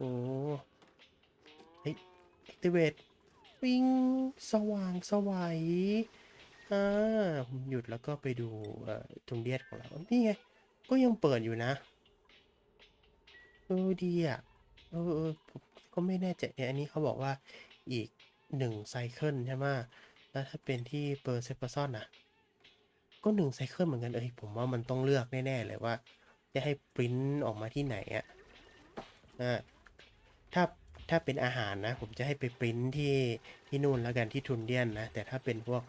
โอ้เฮ้ย activate วิ่งสว่างสวัยอ่าผมหยุดแล้วก็ไปดูเอ่อทุงเดียดของเรา นี่ไง ก็ยังเปิดอยู่นะ เออดีอะ เออเออผมก็ไม่แน่ใจเนี่ย อันนี้เขาบอกว่าอีกหนึ่งไซเคิลใช่ไหมแล้วถ้าเป็นที่เปอร์เซปซอนอะก็หนึ่งไซเคิลเหมือนกันเอ้ยผมว่ามันต้องเลือกแน่ ๆ เลยว่า จะให้ปริ้นออกมาที่ไหนอะอ่า ถ้าถ้าเป็นอาหารนะ ผมจะให้ไปปริ้นที่ที่นู่นแล้วกันที่ทุนเดียนนะ แต่ถ้าเป็นพวก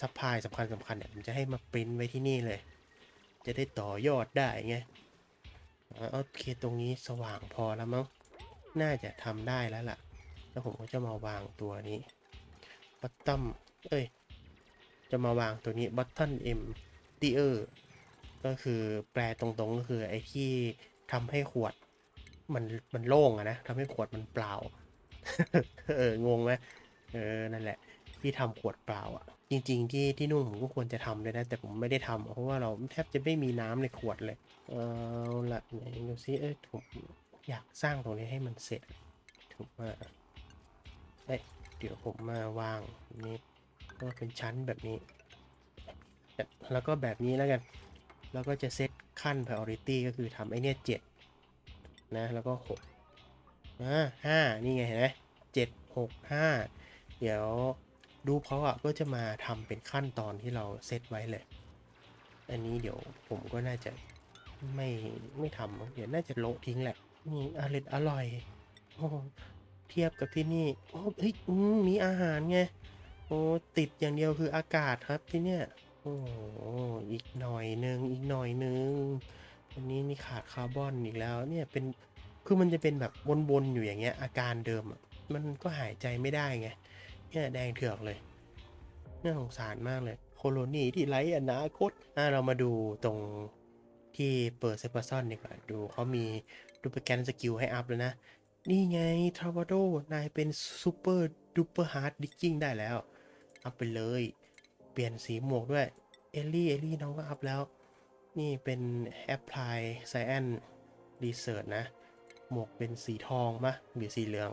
ซัพพลายสำคัญสำคัญเนี่ยผมจะให้มาปริ้นไว้ที่นี่เลย จะได้ต่อยอดได้ไงโอเคตรงนี้สว่างพอแล้วมั้งน่าจะทำได้แล้วล่ะ แล้วผมก็จะมาวางตัวนี้บัตตัมเอ้ย จะมาวางตัวนี้ button m d e r ก็คือแปลตรงๆก็คือไอ้ที่ทำให้ขวด มันมันโล่งอะนะทำให้ขวดมันเปล่า เอองงไหมเออนั่นแหละ ที่ทำขวดเปล่าอะจริง ๆ ที่ที่นู่นผมก็ควรจะทำเลยนะ แต่ผมไม่ได้ทำเพราะว่าเราแทบจะไม่มีน้ำในขวดเลย เอาละไหนดูซิเอ้ยผมอยากสร้างตรงนี้ให้มันเสร็จถูกว่าเอ้ยเดี๋ยวผมมาวางนี้ก็เป็นชั้นแบบนี้ แล้วก็แบบนี้แล้วกัน แล้วก็จะเซตขั้น priority ก็คือทำไอเนี้ยเจ็ด นะ แล้วก็หกอ่าห้านี่ไงเห็นไหมเจ็ดหกห้าเดี๋ยวดูเพราอะก็จะมาทำเป็นขั้นตอนที่เราเซตไว้เลย อันนี้เดี๋ยวผมก็น่าจะไม่ไม่ทำเดี๋ยวน่าจะโละทิ้งแหละนี่อร่อยอร่อยเทียบกับที่นี่โอ้เฮ้ยมมีอาหารไงโอ้ติดอย่างเดียวคืออากาศครับที่เนี่ยโอ้อีกหน่อยนึงอีกหน่อยนึง อันนี้นี่ขาดคาร์บอนอีกแล้วเนี่ยเป็นคือมันจะเป็นแบบวนๆอยู่อย่างเงี้ยอาการเดิมอะมันก็หายใจไม่ได้ไงเนี่ยแดงเถือกเลยน่าสงสารมากเลยโคโลนีที่ไร้อนาคตอะเรามาดูตรงที่เปิดเซปเปอร์ซอนดีกว่าดูเขามีดูโปรแกรมสกิลให้อัพแล้วนะ นี่ไงทราวาโดนายเป็นซูเปอร์ดูเปอร์ฮาร์ดดิกกิ้งได้แล้ว อัพไปเลย เปลี่ยนสีหมวกด้วย เอลลี่ เอลลี่น้องก็อัพแล้ว นี่เป็น Apply Science Research นะ หมวกเป็นสีทองมะหรือสีเหลือง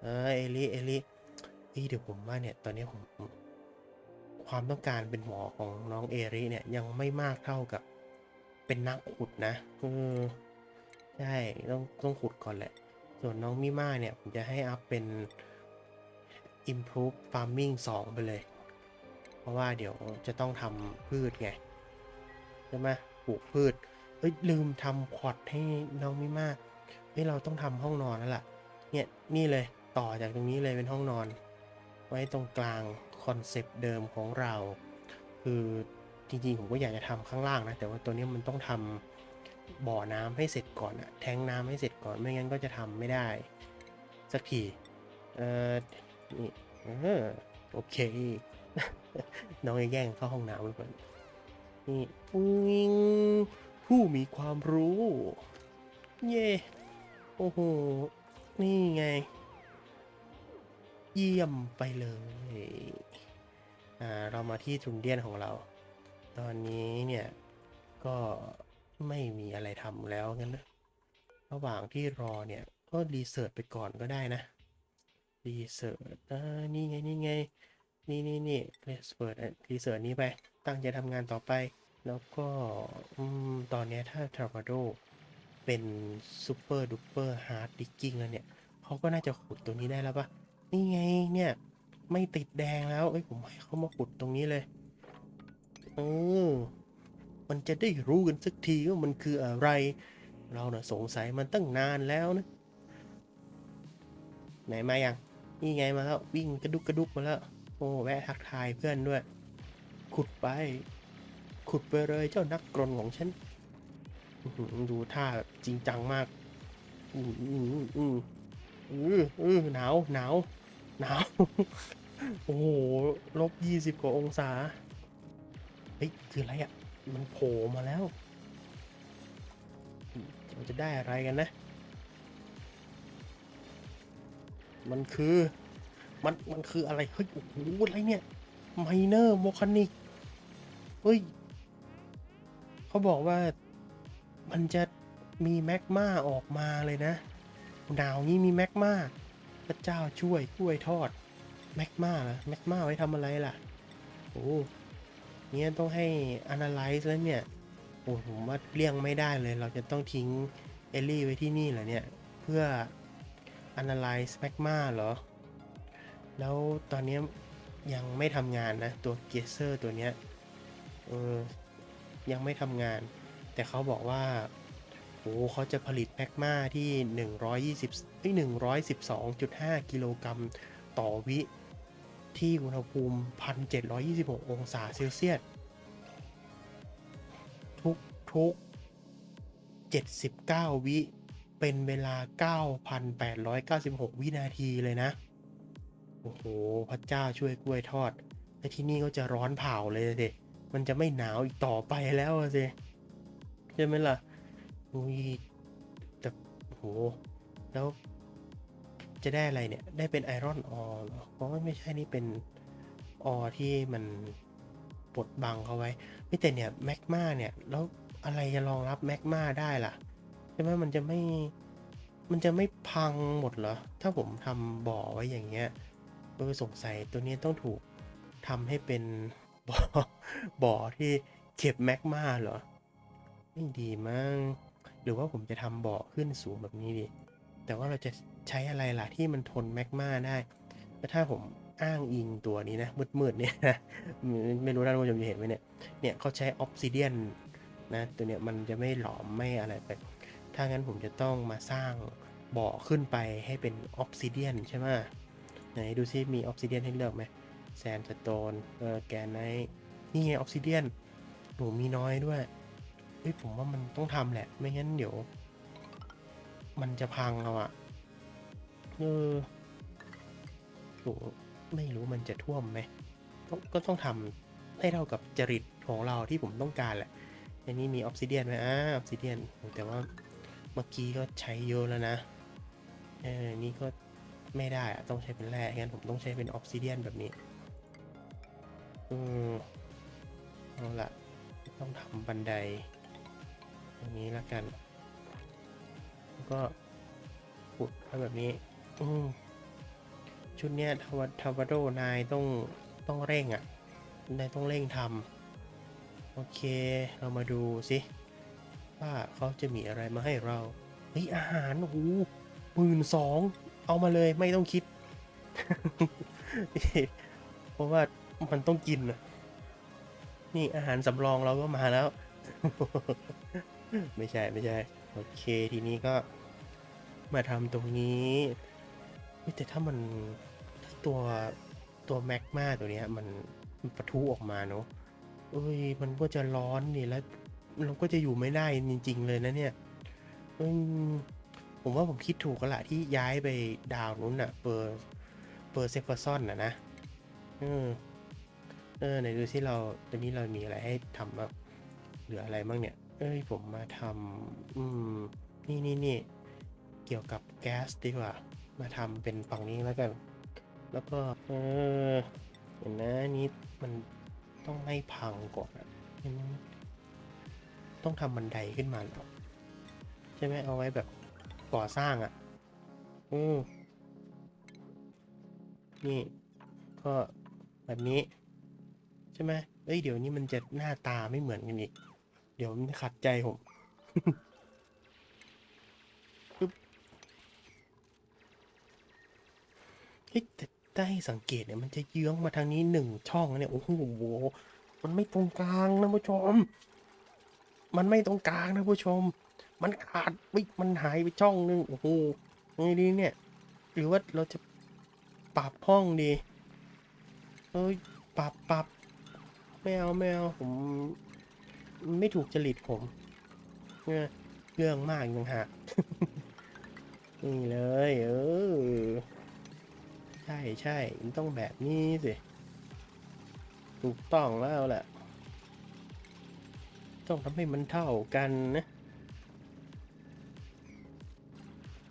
เออเอลลี่เอลลี่เอ้เดี๋ยวผมว่าเนี่ย ตอนนี้ผม ความต้องการเป็นหมอของน้องเอริเนี่ย ยังไม่มากเท่ากับเป็นนักขุดนะเออใช่ ต้องต้องขุดก่อนแหละ ส่วนน้องมิม่าเนี่ย ผมจะให้อัพเป็น improve farming 2 ไปเลย เพราะว่าเดี๋ยวจะต้องทำพืชไง ใช่ไหมปลูกพืชเอ้ยลืมทำควอดให้น้องมิม่าเฮ้ยเราต้องทำห้องนอนแล้วล่ะ เนี่ยนี่เลยต่อจากตรงนี้เลยเป็นห้องนอน ไว้ตรงกลางคอนเซปต์เดิมของเรา คือจริงๆผมก็อยากจะทำข้างล่างนะ แต่ว่าตัวนี้มันต้องทำบ่อน้ำให้เสร็จก่อนอะแทงน้ำให้เสร็จก่อนไม่งั้นก็จะทำไม่ได้ สักทีเออนี่เออโอเค น้องจะแย่งเข้าห้องน้ำหรือเปล่า นี่วิงผู้มีความรู้ เย่โอ้โห นี่ไง เยี่ยมไปเลย อ่า เรามาที่ทุนเดียนของเรา ตอนนี้เนี่ย ก็ไม่มีอะไรทำแล้วงั้นนะระหว่างที่รอเนี่ย ก็รีเสิร์ชไปก่อนก็ได้นะ รีเสิร์ชอ่านี่ไง นี่ไง นี่นี่นี่เสิร์ชรีเสิร์ชนี้ไป ตั้งใจทำงานต่อไป แล้วก็ตอนนี้ถ้าทรา a าโดเป็นซูเปอร์ดูเปอร์ฮาร์ดดิกกิ้งแล้วเนี่ยเขาก็น่าจะขุดตัวนี้ได้แล้วปะนี่ไงเนี่ย ไม่ติดแดงแล้วเอ้ยผมให้เขามาขุดตรงนี้เลยเออมันจะได้รู้กันสักทีว่ามันคืออะไร เราเน่ะสงสัยมันตั้งนานแล้วนะ ไหนมาอยังนี่ไงมาแล้ว วิ่งกระดุกกระดุกมาแล้ว โอ้แวะทักทายเพื่อนด้วย ขุดไป ขุดไปเลยเจ้านักกรนของฉันดูท่าจริงจังมาก อืมอือืมอืออือหนาวหนาวหนาว โอ้โหลบยี่สิบกว่าองศา เฮ้ย คืออะไรอะ มันโผล่มาแล้วมเราจะได้อะไรกันนะ มันคือ มันมันคืออะไร เฮ้ย โอ้โหอะไรเนี่ยไมเนอร์โมคานิกเฮ้ย เขาบอกว่ามันจะมีแมกมาออกมาเลยนะ หนาวนี่มีแมกมาพระเจ้าช่วยกล้วยทอดแมกมาเหรอแมกมาไว้ทำอะไรล่ะ โอ้เนี่ยต้องให้ analyze แล้วเนี่ยโอ้ผมว่าเลี่ยงไม่ได้เลย เราจะต้องทิ้งเอลลี่ไว้ที่นี่เหรอเนี่ย เพื่อ analyze magma เหรอ แล้วตอนนี้ยังไม่ทำงานนะ ตัวเกเซอร์ตัวเนี้ยเออยังไม่ทำงาน แต่เขาบอกว่าโอ้เขาจะผลิตแมกมาที่ 120เอ้ย112.5 กิโลกรัมต่อวิ ที่อุณหภูมิ 1,726 องศาเซลเซียสทุกทุก 79 วิ เป็นเวลา 9,896 วินาทีเลยนะ โอ้โหพระเจ้าช่วยกล้วยทอดและที่นี่ก็จะร้อนเผาเลยสิมันจะไม่หนาวอีกต่อไปแล้วสิใช่ไหมล่ะอุ้ยแต่โหแล้วจะได้อะไรเนี่ย ได้เป็นไอรอนออรอเพราะไม่ใช่นี่เป็นออที่มันปดบังเขาไว้ไม่แต่เนี่ยแมกมาเนี่ย แล้วอะไรจะรองรับแมกมาได้ล่ะใช่ไหมมันจะไม่มันจะไม่พังหมดเหรอ ถ้าผมทำบ่อไว้อย่างเงี้ย เออสงสัยตัวนี้ต้องถูกทำให้เป็นบ่อบ่อที่เก็บแมกมาเหรอ ไม่ดีมั้งหรือว่าผมจะทำบ่อขึ้นสูงแบบนี้ดี แต่ว่าเราจะใช้อะไรล่ะที่มันทนแมกมาได้แล้วถ้าผมอ้างอิงตัวนี้นะมืดๆเนี่ยนะไม่รู้ท่านผู้ชมจะเห็นไหมเนี่ยเนี่ยเขาใช้ออ s ซิเดียนนะตัวเนี้ยมันจะไม่หลอมไม่อะไรไป ถ้างั้นผมจะต้องมาสร้างบ่อขึ้นไปให้เป็นออ s ซิเดียนใช่ไหม ไหนดูซิมีออ s ซิเดียนให้เลือกไหมแซนสโตนเออแกนไนนี่ไงออ s ซิเดียนหนูมีน้อยด้วยเฮ้ยผมว่ามันต้องทำแหละ ไม่งั้นเดี๋ยว มันจะพังเอาอะเออโหไม่รู้มันจะท่วมไหมก็ต้องทำให้เท่ากับจริตของเราที่ผมต้องการแหละอันนี้มีออ s ซิเดียนไหมอ่าออ s ซิเดียนแต่ว่าเมื่อกี้ก็ใช้เยอะแล้วนะเออนี่ก็ ไม่ได้อะต้องใช้เป็นแร่งั้นผมต้องใช้เป็นออ s ซิเดียนแบบนี้ อืมเอาละต้องทำบันไดอย่างนี้แล้วกัน แล้วก็ขุดไว้แบบนี้ อืมชุดเนี้ยทวทวาโดนายต้องต้องเร่งอะ่ะ นายต้องเร่งทำโอเค เรามาดูสิว่าเขาจะมีอะไรมาให้เรา เฮ้ย อาหาร โอ้โหหมื่นสอง เอามาเลยไม่ต้องคิด เพราะว่ามันต้องกินนะนี่อาหารสำรองเราก็มาแล้ว ไม่ใช่ไม่ใช่ โอเคทีนี้ก็มาทำตรงนี้แต่ถ้ามันถ้าตัวตัวแมกมาตัวเนี้ย มันมันปะทุออกมาเนาะเอ้ย มันก็จะร้อนนี่แล้ว เราก็จะอยู่ไม่ได้จริง ๆ เลยนะเนี่ย อืม ผมว่าผมคิดถูกกันละที่ย้ายไปดาวนู้นอะเปอร์เปอร์เซฟเฟอร์ซอนนะนะเออเออไหนดูสิเราตอนนี้เรามีอะไรให้ทำบ้างเหลืออะไรบ้างเนี่ย เอ้ยผมมาทำอืมนี่นี่นี่เกี่ยวกับแก๊สดีกว่า มาทำเป็นฝั่งนี้แล้วกัน แล้วก็เออเห็นนะนี่มันต้องไม่พังก่อนอะต้องทำบันไดขึ้นมาหรอใช่ไหมเอาไว้แบบ ก่อสร้างอะ่ะอืมนี่ ก็แบบนี้ ใช่ไหมเอ้ยเดี๋ยวนี้มันจะหน้าตาไม่เหมือนกันอีก เดี๋ยวมันขัดใจผมปึ๊บเฮ้ยแต่ได้สังเกตเนี่ยมันจะเยื้องมาทางนี้หนึ่งช่องเนี่ยโอ้โหมันไม่ตรงกลางนะผู้ชม มันไม่ตรงกลางนะผู้ชม มันขาดวิมันหายไปช่องนึง โอ้โหไงดีเนี่ย หรือว่าเราจะปรับห้องดีเอ้ยปรับปรับไม่เอาไม่เอาผม ไม่ถูกจริตผมเนี่ยเรื่องมากอีกต่างหากนี่เลย เออ ใช่ใช่มันต้องแบบนี้สิ ถูกต้องแล้วแหละ ต้องทำให้มันเท่ากันนะ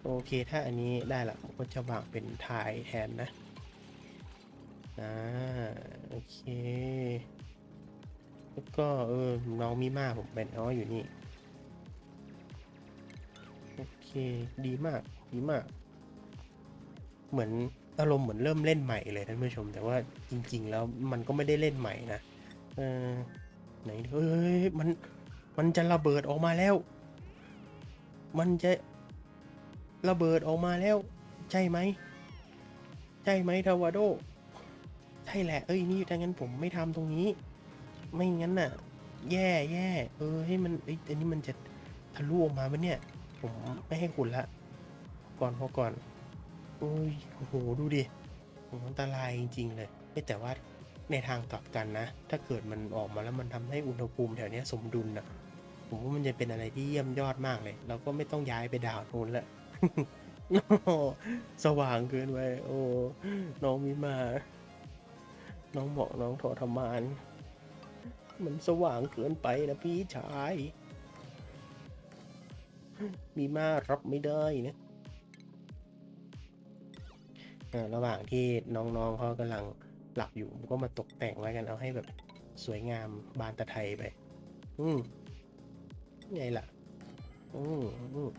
โอเค ถ้าอันนี้ได้ละผมก็จะวางเป็นทายแทนนะอ่าโอเค แล้วก็เออน้องมีมาผมเป็นอ๋ออยู่นี่ โอเค ดีมาก ดีมาก เหมือนอารมณ์เหมือนเริ่มเล่นใหม่เลยท่านผู้ชม แต่ว่าจริง ๆ แล้วมันก็ไม่ได้เล่นใหม่นะ เออไหนเฮ้ยมัน มันจะระเบิดออกมาแล้ว มันจะ ระเบิดออกมาแล้ว ใช่ไหม ใช่ไหมทาวาโด ใช่แหละเอ้ยนี่ถ้างั้นผมไม่ทำตรงนี้ ไม่งั้นน่ะ แย่แย่เออให้มันเอ้ยอันนี้มันจะทะลุออกมาปะเนี่ย ผมไม่ให้คุณละ ก่อนพอก่อนโอ้ยโอ้โหดูดิโอ้โหอันตรายจริง ๆ เลยแต่ว่าในทางกลับกันนะ ถ้าเกิดมันออกมาแล้วมันทำให้อุณหภูมิแถวนี้สมดุลนะผมว่ามันจะเป็นอะไรที่เยี่ยมยอดมากเลย เราก็ไม่ต้องย้ายไปดาวนู้นละ โอ้สว่างเกินไปโอ้น้องมีมา น้องบอกน้องทรมาน มันสว่างเกินไปนะพี่ชาย มีมารับไม่ได้นะระหว่างที่น้องๆเขากำลังหลับอยู่มก็มาตกแต่งไว้กันเอาให้แบบสวยงามบานตะไทยไป อืมไงล่ะ อืมอืม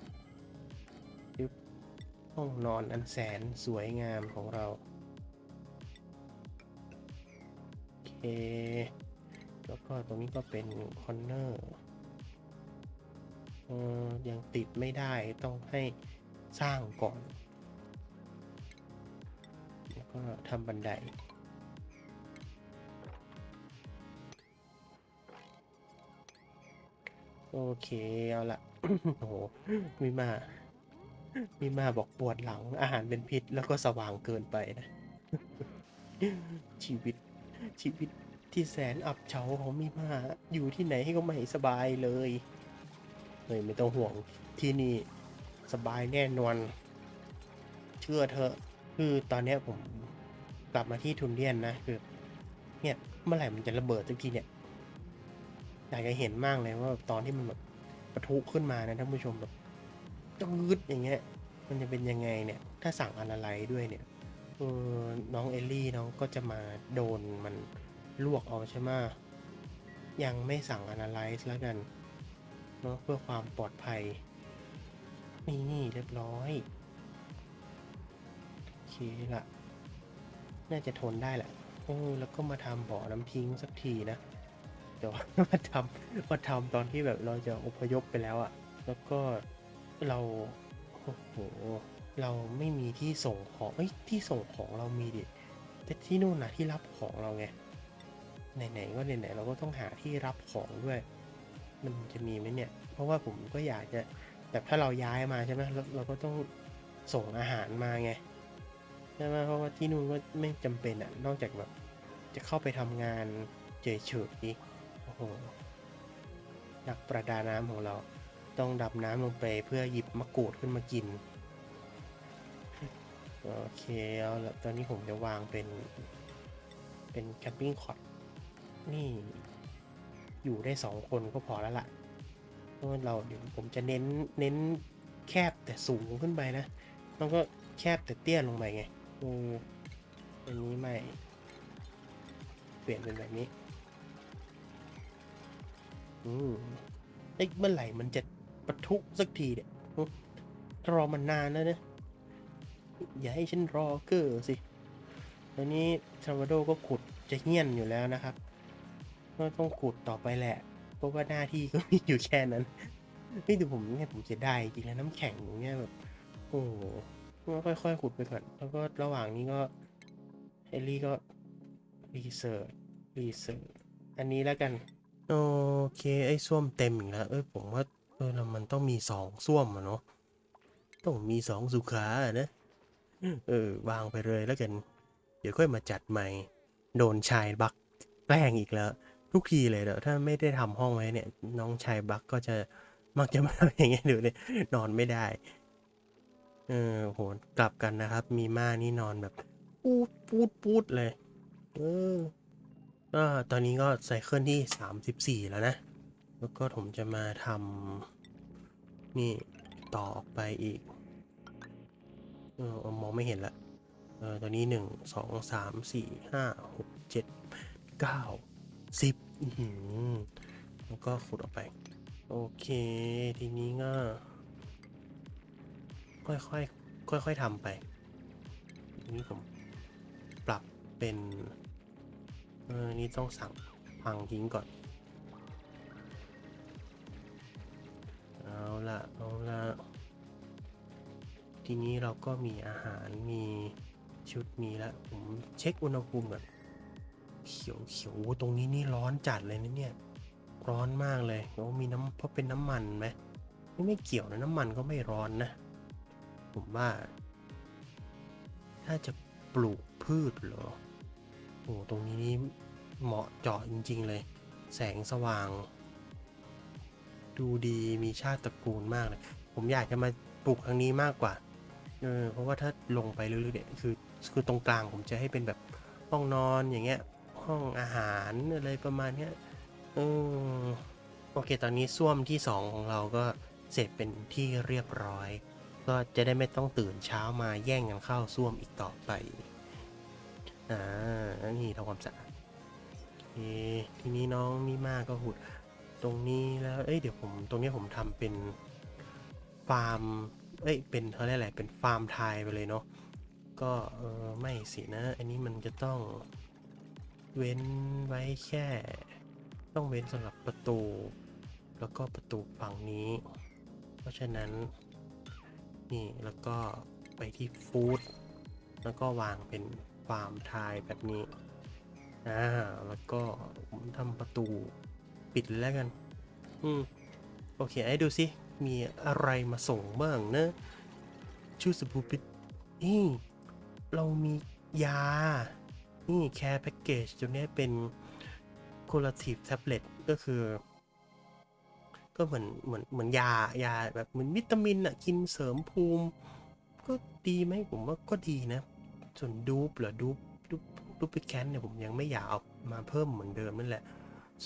ห้องนอนอันแสนสวยงามของเรา โอเค แล้วก็ตรงนี้ก็เป็นคอนเนอร์ยังติดไม่ได้ต้องให้สร้างก่อน แล้วก็ทำบันไดโอเค เอาละ โอ้โห มีมา มีมาบอกปวดหลังอาหารเป็นพิษแล้วก็สว่างเกินไปนะ ชีวิตชีวิตที่แสนอับเฉาของมีมาอยู่ที่ไหนก็ไม่สบายเลยเลยไม่ต้องห่วงที่นี่สบายแน่นอน เชื่อเถอะคือตอนนี้ผมกลับมาที่ทุนเรียนนะคือ เนี่ยเมื่อไหร่มันจะระเบิดสักทีเนี่ยอยากจะเห็นมากเลยว่าตอนที่มันแบบปะทุขึ้นมานะท่านผู้ชมแบบ ต้องงึดอย่างเงี้ย มันจะเป็นยังไงเนี่ย ถ้าสั่งอนอะไรด้วยเนี่ยเออน้องเอลลี่น้องก็จะมาโดนมันลวกเอาใช่ไหมยังไม่สั่งอนาไลซ์แล้วกันเนาะเพื่อความปลอดภัย นี่นี่เรียบร้อยโอเคละน่าจะทนได้แหละเออแล้วก็มาทำบ่อน้ำทิ้งสักทีนะเดี๋ยวมาทำมาทำตอนที่แบบเราจะอพยพไปแล้วอะแล้วก็ เราโอ้โหเราไม่มีที่ส่งของเอ้ยที่ส่งของเรามีดิแต่ที่นู่นนะที่รับของเราไงไหนๆก็ไหนๆเราก็ต้องหาที่รับของด้วย มันจะมีไหมเนี่ย เพราะว่าผมก็อยากจะแบบถ้าเราย้ายมาใช่ไหมเราเราก็ต้องส่งอาหารมาไงใช่ไหมเพราะว่าที่นู่นก็ไม่จำเป็นอะนอกจากแบบ จะเข้าไปทำงานเฉยๆโอ้โหนักประดาน้ำของเรา ต้องดับน้ำลงไปเพื่อหยิบมะกรูดขึ้นมากิน โอเคเอาละตอนนี้ผมจะวางเป็น เป็นแคมปิ้งคอร์ดนี่อยู่ได้สองคนก็พอแล้วล่ะเพราะว่าเราเดี๋ยวผมจะเน้นเน้นแคบแต่สูงขึ้นไปนะ มันก็แคบแต่เตี้ยลงไปไงเอออันนี้ไม่ เปลี่ยนเป็นแบบนี้ อืมเอ้ยเมื่อไหร่มันจะ ปะทุสักทีเนี่ยรอมันนานแล้วนะอย่าให้ฉันรอเกอร์สิตอนนี้ซาวาโดก็ขุดจะเงียนอยู่แล้วนะครับ ก็ต้องขุดต่อไปแหละ เพราะว่าหน้าที่ก็มีอยู่แค่นั้นนี่ดูผมเนี่ยผมจะได้จริงแล้วน้ำแข็งอย่างเงี้ยแบบโอ้โหก็ค่อยๆขุดไปก่อน แล้วก็ระหว่างนี้ก็เอลลี่ก็รีเสิร์ชรีเสิร์ชอันนี้แล้วกัน โอเค ไอ้ส้วมเต็มอีกแล้ว เอ้ยผมว่า เออแล้วมันต้องมีสองส้วมอะเนาะต้องมีสองสุขาอะนะเออวางไปเลยแล้วกัน เดี๋ยวค่อยมาจัดใหม่ โดนชายบักแกล้งอีกแล้ว ทุกทีเลยเดี๋ยวถ้าไม่ได้ทำห้องไว้เนี่ย น้องชายบักก็จะมักจะมาอย่างเงี้ยดูเลยนอนไม่ได้ เออโหกลับกันนะครับ มีม่านี่นอนแบบปูดปูดปูดเลย เออก็ตอนนี้ก็ไซเคิลที่สามสิบสี่แล้วนะ แล้วก็ผมจะมาทำนี่ต่อออกไปอีกเออมองไม่เห็นละเออตอนนี้หนึ่งสองสามสี่ห้าหกเจ็ดเก้าสิบอื้ออแล้วก็ขุดออกไป โอเค ทีนี้ก็ ค่อยๆค่อยๆทำไปอันนี้ผมปรับเป็นเออนี่ต้องสั่งพังทิ้งก่อน ละเอาละทีนี้เราก็มีอาหารมีชุดมีล้วผมเช็คอุณหภูมิก่อนเขียวเขียวโอ้ตรงนี้นี่ร้อนจัดเลยนะเนี่ย ร้อนมากเลยโอ้มีน้ำเพราะเป็นน้ำมันไหมไม่ไม่เกี่ยวนะน้ำมันก็ไม่ร้อนนะ ผมว่า ถ้าจะปลูกพืชเหรอโอ้ตรงนี้นี่เหมาะเจาะจริง ๆ เลย แสงสว่าง ดูดีมีชาติตระกูลมากเลยผมอยากจะมาปลูกทางนี้มากกว่าเออเพราะว่าถ้าลงไปเรื่อยๆเนี่ยคือคือตรงกลางผมจะให้เป็นแบบห้องนอนอย่างเงี้ย ห้องอาหารอะไรประมาณเนี้ยเออโอเค ตอนนี้ส้วมที่สองของเราก็เสร็จเป็นที่เรียบร้อย ก็จะได้ไม่ต้องตื่นเช้ามาแย่งกันเข้าส้วมอีกต่อไปอ่านี่ทำความสะอาดทีนี้น้องนี่มากก็หุด ตรงนี้แล้วเอ้ยเดี๋ยวผมตรงนี้ผมทำเป็นฟาร์มเอ้ยเป็นเขาเรียกอะไรเป็นฟาร์มไทยไปเลยเนาะก็เออไม่สินะ อันนี้มันจะต้องเว้นไว้แค่ ต้องเว้นสำหรับประตู แล้วก็ประตูฝั่งนี้ เพราะฉะนั้นนี่แล้วก็ไปที่ฟู้ดแล้วก็วางเป็นฟาร์มไทยแบบนี้อ่าแล้วก็ผมทำประตู ปิดเลยแล้วกัน อืม โอเคไอ้ดูสิ มีอะไรมาส่งบ้างนะชื่อสบูปิดนี่เรามียา นี่แคร์แพ็กเกจตัวเนี้ยเป็น curative tablet ก็คือ ก็เหมือนเหมือนเหมือนยายาแบบเหมือนวิตามินอะกินเสริมภูมิ ก็ดีไหมผมว่าก็ดีนะ ส่วนดูปเหรอดูปดูปดูปแคนเนี่ยผมยังไม่อยากเอามาเพิ่มเหมือนเดิมนั่นแหละ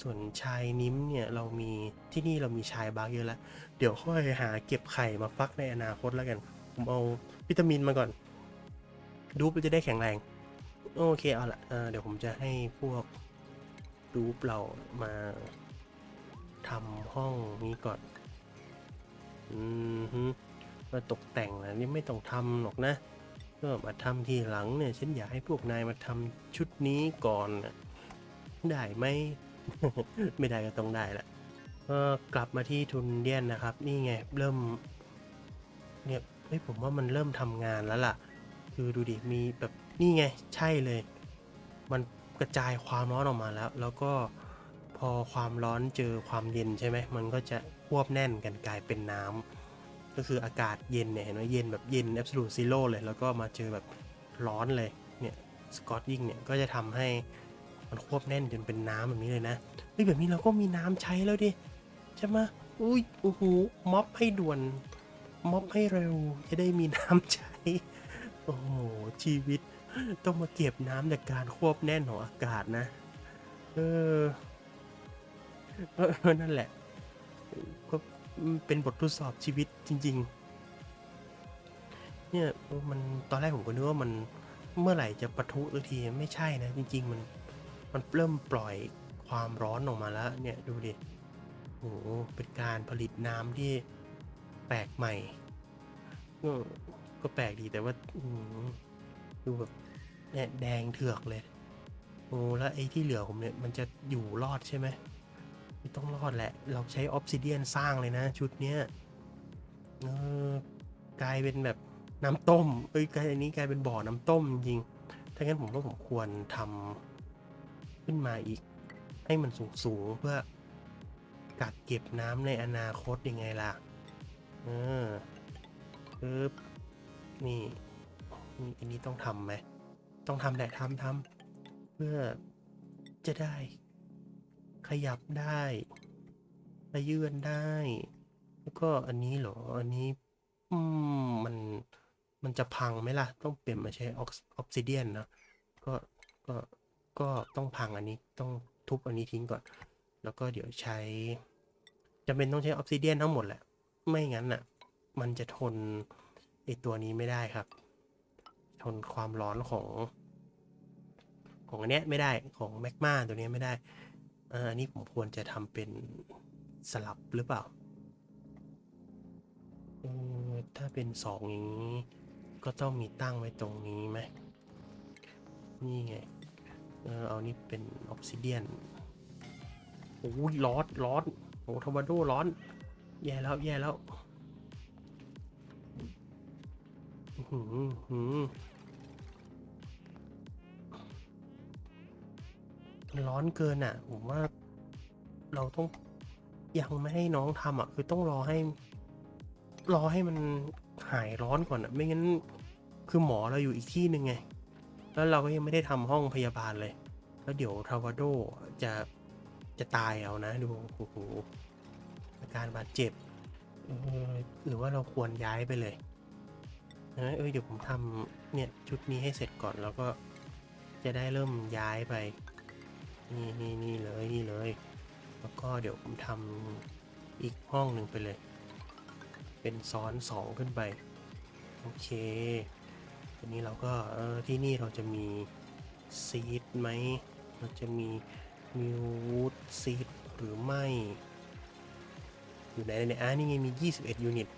ส่วนชายนิ้มเนี่ยเรามีที่นี่เรามีชายบาร์กเยอะแล้ว เดี๋ยวค่อยหาเก็บไข่มาฟักในอนาคตแล้วกัน ผมเอาวิตามินมาก่อน ดูปจะได้แข็งแรง โอเคเอาละเเดี๋ยวผมจะให้พวกดูปเรามาทำห้องนี้ก่อน อืมฮึมาตกแต่งนะนี่ไม่ต้องทำหรอกนะก็มาทำทีหลังเนี่ยฉันอยากให้พวกนายมาทำชุดนี้ก่อนนะได้ไหม ไม่ได้ก็ต้องได้ละก็กลับมาที่ทุนเดียนนะครับ นี่ไงเริ่ม เนี่ยเฮ้ยผมว่ามันเริ่มทำงานแล้วล่ะ คือดูดิมีแบบนี่ไงใช่เลย มันกระจายความร้อนออกมาแล้ว แล้วก็พอความร้อนเจอความเย็นใช่ไหมมันก็จะควบแน่นกันกลายเป็นน้ำก็คืออากาศเย็นเนี่ยเห็นไหมเย็นแบบเย็น absolute zero เลย แล้วก็มาเจอแบบร้อนเลยเนี่ยสกอตยิงเนี่ยก็จะทำให้ มันควบแน่นจนเป็นน้ำแบบนี้เลยนะเฮ้ยแบบนี้เราก็มีน้ำใช้แล้วดิใช่ไหมอุ้ยโอ้โหม็อบให้ด่วนม็อบให้เร็วจะได้มีน้ำใช้ โอ้โหชีวิต ต้องมาเก็บน้ำจากการควบแน่นของอากาศนะ เออนั่นแหละก็เป็นบททดสอบชีวิตจริง ๆ เนี่ยมันตอนแรกผมก็นึกว่ามันเมื่อไหร่จะปะทุสักทีไม่ใช่นะ จริง ๆ มัน มันเริ่มปล่อยความร้อนออกมาแล้วเนี่ยดูดิโอ้โหเป็นการผลิตน้ำที่แปลกใหม่ก็แปลกดีแต่ว่าดูแบบเนี่ยแดงเถือกเลย โอ้แล้วไอ้ที่เหลือผมเนี่ยมันจะอยู่รอดใช่ไหมไม่ต้องรอดแหละ เราใช้ออฟซิเดียนสร้างเลยนะ ชุดเนี้ยเออกลายเป็นแบบน้ำต้ม เอ้ยกลายอันนี้กลายเป็นบ่อน้ำต้มจริง ถ้างั้นผมว่าผมควรทำ ขึ้นมาอีก ให้มันสูงๆเพื่อกักเก็บน้ำในอนาคตยังไงล่ะ เออปึ๊บนี่นี่อันนี้ต้องทำไหม ต้องทำแหละทำทำเพื่อจะได้ ขยับได้ขยื่นได้ แล้วก็อันนี้เหรอ อันนี้ อืม มัน มันจะพังไหมล่ะ ต้องเปลี่ยนมาใช้ออกซิเดียนนะ ก็ ก็ ก็ต้องพังอันนี้ต้องทุบอันนี้ทิ้งก่อน แล้วก็เดี๋ยวใช้จำเป็นต้องใช้ออกซิเดียนทั้งหมดแหละ ไม่งั้นอะ มันจะทนไอตัวนี้ไม่ได้ครับ ทนความร้อนของ ของอันเนี้ยไม่ได้ของแมกมาตัวนี้ไม่ได้อันนี้ผมควรจะทำเป็นสลับหรือเปล่า ถ้าเป็นสองอย่างนี้ ก็ต้องมีตั้งไว้ตรงนี้ไหมนี่ไง เออเอานี่เป็นออกซิเดียนโอ้ยร้อนร้อนโอ้ทอร์นาโดร้อน แย่แล้วแย่แล้วหืออื้อหืมร้อนเกินอะ ผมว่า เราต้องยังไม่ให้น้องทำอะ คือต้องรอให้ รอให้มันหายร้อนก่อนอะ ไม่งั้น คือหมอเราอยู่อีกที่หนึ่งไง แล้วเราก็ยังไม่ได้ทำห้องพยาบาลเลย แล้วเดี๋ยวทาวาโดจะจะตายเอานะดูโอ้โหอาการบาดเจ็บหรือว่าเราควรย้ายไปเลยนะเอ้ยเดี๋ยวผมทำเนี่ยชุดนี้ให้เสร็จก่อนแล้วก็จะได้เริ่มย้ายไป นี่นี่นี่เลยนี่เลย แล้วก็เดี๋ยวผมทำอีกห้องหนึ่งไปเลย เป็นซ้อนสองขึ้นไป โอเค ทีนี้เราก็เออที่นี่เราจะมีซีดไหม เราจะมีมิววูดซีดหรือไม่ อยู่ไหนเนี่ยอ่านี่ไงมี 21 ยูนิต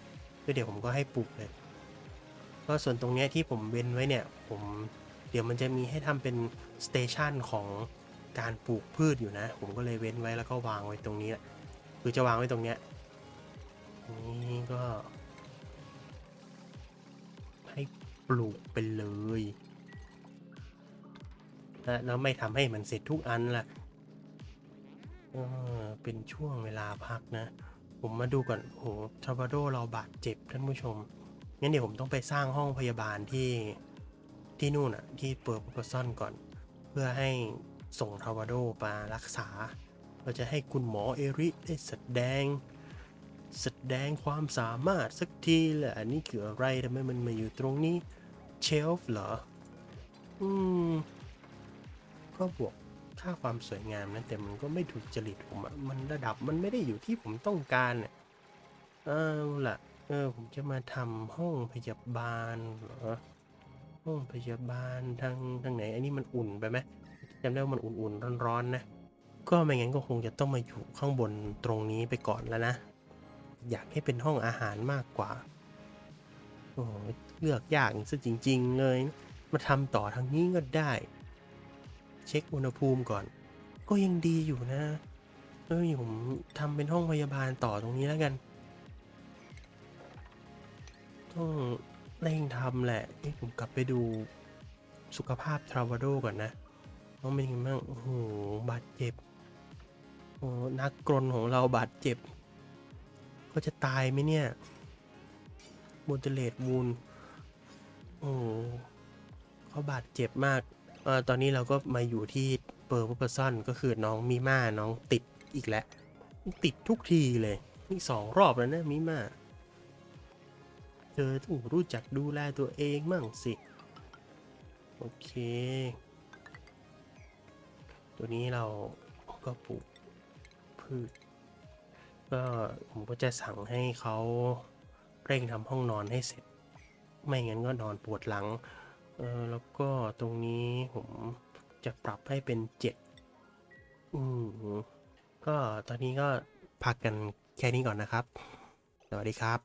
ก็เดี๋ยวผมก็ให้ปลูกเลย ก็ส่วนตรงเนี้ยที่ผมเว้นไว้เนี่ย ผมเดี๋ยวมันจะมีให้ทำเป็นสเตชันของการปลูกพืชอยู่นะ ผมก็เลยเว้นไว้แล้วก็วางไว้ตรงนี้แหละคือจะวางไว้ตรงเนี้ยนี่ก็ให้ ปลูกไปเลยและแล้วไม่ทำให้มันเสร็จทุกอันล่ะเออเป็นช่วงเวลาพักนะ ผมมาดูก่อนโอ้โหทาวาโดเราบาดเจ็บท่านผู้ชม งั้นเดี๋ยวผมต้องไปสร้างห้องพยาบาลที่ที่นู่นอะที่เปิดปซอนก่อน เพื่อให้ส่งทาวาโดมารักษา เราจะให้คุณหมอเอริได้แสดง แสดงความสามารถสักทีแหละอันนี้คืออะไรทำไมมันมาอยู่ตรงนี้เชลฟ์เหรอ อืม ก็บวกค่าความสวยงามนะแต่มันก็ไม่ถูกจริตผมอะมันระดับมันไม่ได้อยู่ที่ผมต้องการเนี่ยเอาล่ะ เออ ผมจะมาทำห้องพยาบาลเหรอห้องพยาบาลทางทางไหน อันนี้มันอุ่นไปไหมจำได้ว่ามันอุ่นๆร้อนๆนะ ก็ไม่งั้นก็คงจะต้องมาอยู่ข้างบนตรงนี้ไปก่อนแล้วนะ อยากให้เป็นห้องอาหารมากกว่า โอ้เลือกยากซะจริง ๆ เลยมาทำต่อทางนี้ก็ได้ เช็คอุณหภูมิก่อน ก็ยังดีอยู่นะเอ้ยผมทำเป็นห้องพยาบาลต่อตรงนี้แล้วกัน ต้องเร่งทำแหละเอ้ยผมกลับไปดูสุขภาพทราวโดก่อนนะว่าเป็นยังไงบ้างโอ้โหบาดเจ็บโอ้นักกรนของเราบาดเจ็บ ก็จะตายไหมเนี่ยโมเดเลตมูลโอ้เขาบาดเจ็บมากออตอนนี้เราก็มาอยู่ที่เปอร์พ p ซอนก็คือน้องมีม่าน้องติดอีกแล้ว ติดทุกทีเลยนี่สองรอบแล้วนะมิม่าเธอต้องรู้จักดูแลตัวเองมั่งสิ โอเค ตัวนี้เราก็ปลูกพืช ก็ผมก็จะสั่งให้เขาเร่งทำห้องนอนให้เสร็จ ไม่งั้นก็นอนปวดหลังเออแล้วก็ตรงนี้ผมจะปรับให้เป็นเจ็ดอืมก็ตอนนี้ก็พักกันแค่นี้ก่อนนะครับ สวัสดีครับ